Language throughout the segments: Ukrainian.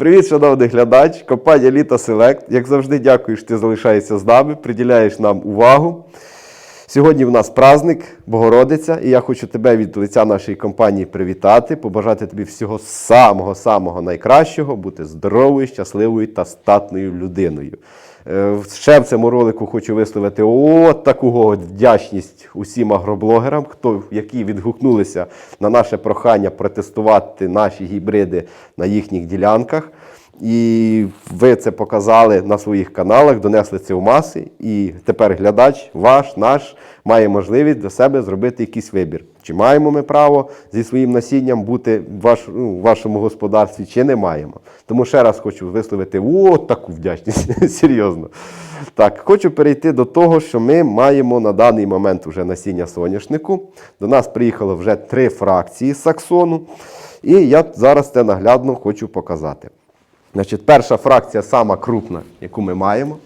Привіт, шановний глядач, компанія Літа Селект. Як завжди, дякую, що ти залишаєшся з нами, приділяєш нам увагу. Сьогодні в нас праздник Богородиця, і я хочу тебе від лиця нашої компанії привітати, побажати тобі всього самого-самого найкращого, бути здоровою, щасливою та статною людиною. Е, Ще в цьому ролику хочу висловити от таку вдячність усім агроблогерам, хто, які відгукнулися на наше прохання протестувати наші гібриди на їхніх ділянках. І ви це показали на своїх каналах, донесли це в маси. І тепер глядач, ваш, наш, має можливість для себе зробити якийсь вибір. Чи маємо ми право зі своїм насінням бути ну, в вашому господарстві, чи не маємо. Тому ще раз хочу висловити от таку вдячність. Серйозно. Так, хочу перейти до того, що ми маємо на даний момент вже насіння соняшнику. До нас приїхало вже три фракції саксону. І я зараз це наглядно хочу показати. Значить, перша фракція сама крупна, яку ми маємо.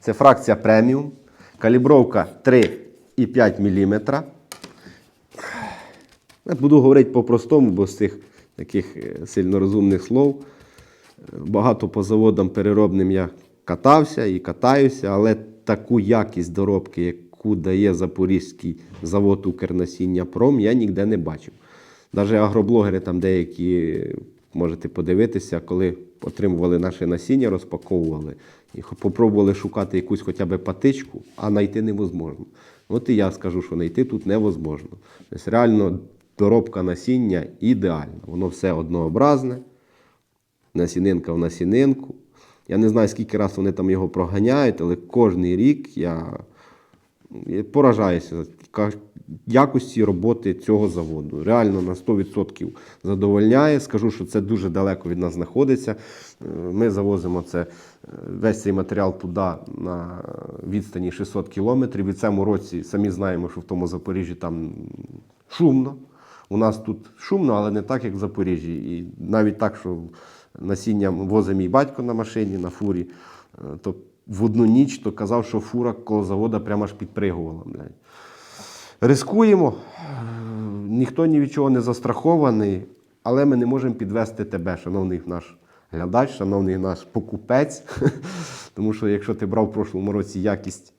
Це фракція преміум. Калібровка 3,5 мм. Я буду говорити по-простому, бо з цих таких е, сильно розумних слов. е, Багато по заводам переробним я катався і катаюся, але таку якість доробки, яку дає Запорізький завод Укрнасіння Пром, я ніде не бачив. Навіть агроблогери там деякі можете подивитися, коли отримували наше насіння, розпаковували і попробували шукати якусь хоча б патичку, а знайти невозможно. От і я скажу, що знайти тут невозможно. Тобто реально доробка насіння ідеальна. Воно все однообразне, насінинка в насінинку. Я не знаю, скільки раз вони там його проганяють, але кожний рік я поражаюся якості роботи цього заводу. Реально на 100% задовольняє. Скажу, що це дуже далеко від нас знаходиться. Е, Ми завозимо це, е, весь цей матеріал туди на відстані 600 кілометрів. І в цьому році самі знаємо, що в тому Запоріжжі там шумно. У нас тут шумно, але не так, як в Запоріжжі. І навіть так, що насіння возить мій батько на машині, на фурі, е, то в одну ніч то казав, що фура коло завода прямо аж підпригувала. Рискуємо, е, ніхто ні від чого не застрахований, але ми не можемо підвести тебе, шановний наш глядач, шановний наш покупець. Тому що якщо ти брав в прошлому році якість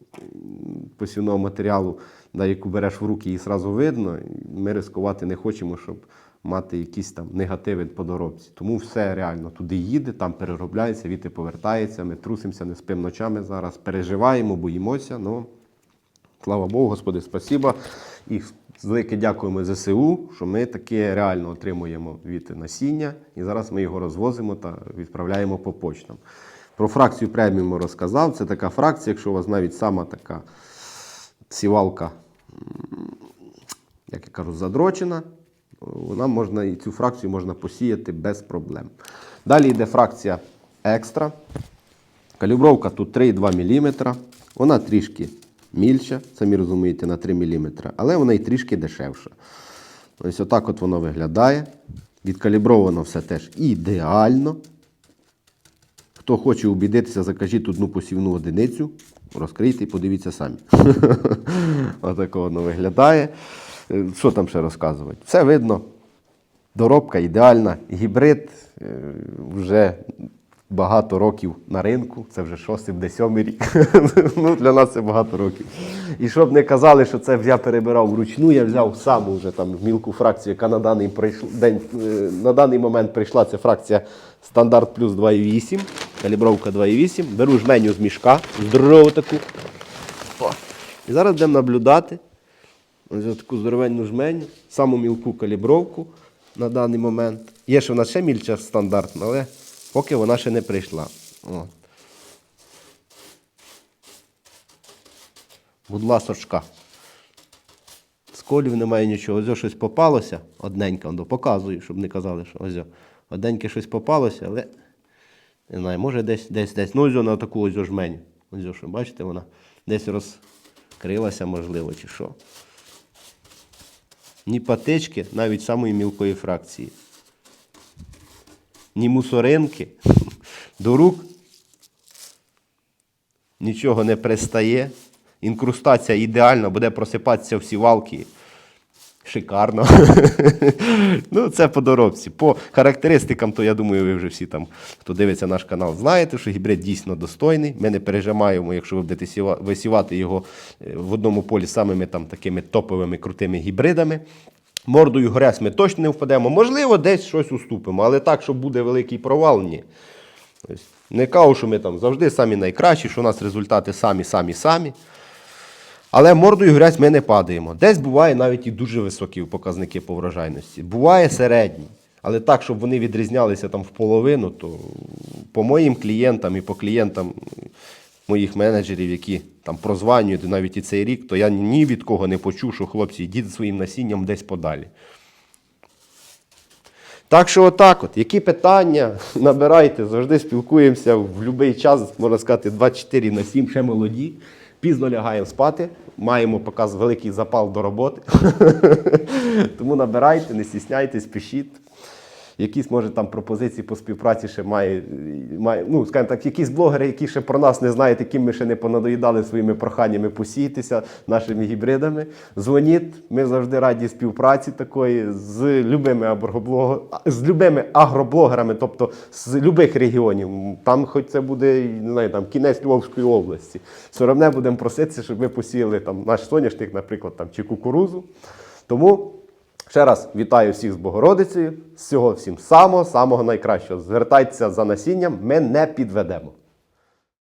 посівного матеріалу, да, яку береш в руки і зразу видно, ми ризикувати не хочемо, щоб мати якісь там негативи по доробці. Тому все реально туди їде, там переробляється, віти повертається, ми трусимося, не спимо ночами зараз, переживаємо, боїмося. Ну, Слава Богу, Господи, спасіба. І велике дякуємо ЗСУ, що ми таке реально отримуємо від насіння. І зараз ми його розвозимо та відправляємо по почтам. Про фракцію преміум розказав. Це така фракція, якщо у вас навіть сама така сівалка, як я кажу, задрочена, вона можна і цю фракцію можна посіяти без проблем. Далі йде фракція екстра. Калібровка тут 3,2 мм. Вона трішки мільша, самі розумієте, на 3 мм, але вона і трішки дешевша. Ось отак от воно виглядає. Відкалібровано все теж ідеально. Хто хоче убідитися, закажіть одну посівну одиницю, розкрийте і подивіться самі. Отако воно виглядає. Е, Що там ще розказувати? Все видно. Доробка ідеальна. Гібрид е, вже багато років на ринку. Це вже шостий, де сьомий рік. ну, для нас це багато років. І щоб не казали, що це я перебирав вручну, я взяв сам уже там мілку фракцію, яка на даний, прийшл- день, е, на даний момент прийшла. Це фракція стандарт плюс 2,8, калібровка 2,8. Беру жменю з мішка, здорову таку. І зараз будемо наблюдати. Ось таку здоровенну жменю, саму мілку калібровку на даний момент. Є ще в нас ще мільча стандартна, але поки вона ще не прийшла. О. Будь ласочка. Сколів немає нічого. Ось щось попалося, одненька, ну, показую, щоб не казали, що ось. Одненьке щось попалося, але не знаю, може десь, десь, десь. Ну, ось на таку ось жменю. Ось, що, бачите, вона десь розкрилася, можливо, чи що ні патички, навіть самої мілкої фракції, ні мусоринки, до рук нічого не пристає. Інкрустація ідеальна, буде просипатися всі валки шикарно. ну, це по доробці. По характеристикам, то я думаю, ви вже всі там, хто дивиться наш канал, знаєте, що гібрид дійсно достойний. Ми не пережимаємо, якщо ви будете висівати його е, в одному полі самими там такими топовими крутими гібридами. Мордою грязь ми точно не впадемо. Можливо, десь щось уступимо, але так, що буде великий провал, ні. Не кажу, що ми там завжди самі найкращі, що у нас результати самі, самі, самі. Але мордою грязь ми не падаємо. Десь буває навіть і дуже високі показники по врожайності. Буває середні. Але так, щоб вони відрізнялися там в половину, то по моїм клієнтам і по клієнтам моїх менеджерів, які там прозванюють навіть і цей рік, то я ні від кого не почув, що хлопці йдіть своїм насінням десь подалі. Так що отак от, які питання набирайте, завжди спілкуємося в будь-який час, можна сказати, 24 на 7, ще молоді. Пізно лягаємо спати, маємо показ великий запал до роботи. Тому набирайте, не стісняйтесь, пишіть. Якісь, може, там пропозиції по співпраці ще має, має ну, скажімо так, якісь блогери, які ще про нас не знають, яким ми ще не понадоїдали своїми проханнями посіятися нашими гібридами. Дзвоніть, ми завжди раді співпраці такої з любими, агроблог... з любими агроблогерами, тобто з любих регіонів. Там, хоч це буде не знаю, там, кінець Львовської області. Все одно будемо проситися, щоб ви посіяли там, наш соняшник, наприклад, там, чи кукурузу. Тому. Ще раз вітаю всіх з Богородицею. Всього всім самого, самого найкращого. Звертайтеся за насінням, ми не підведемо.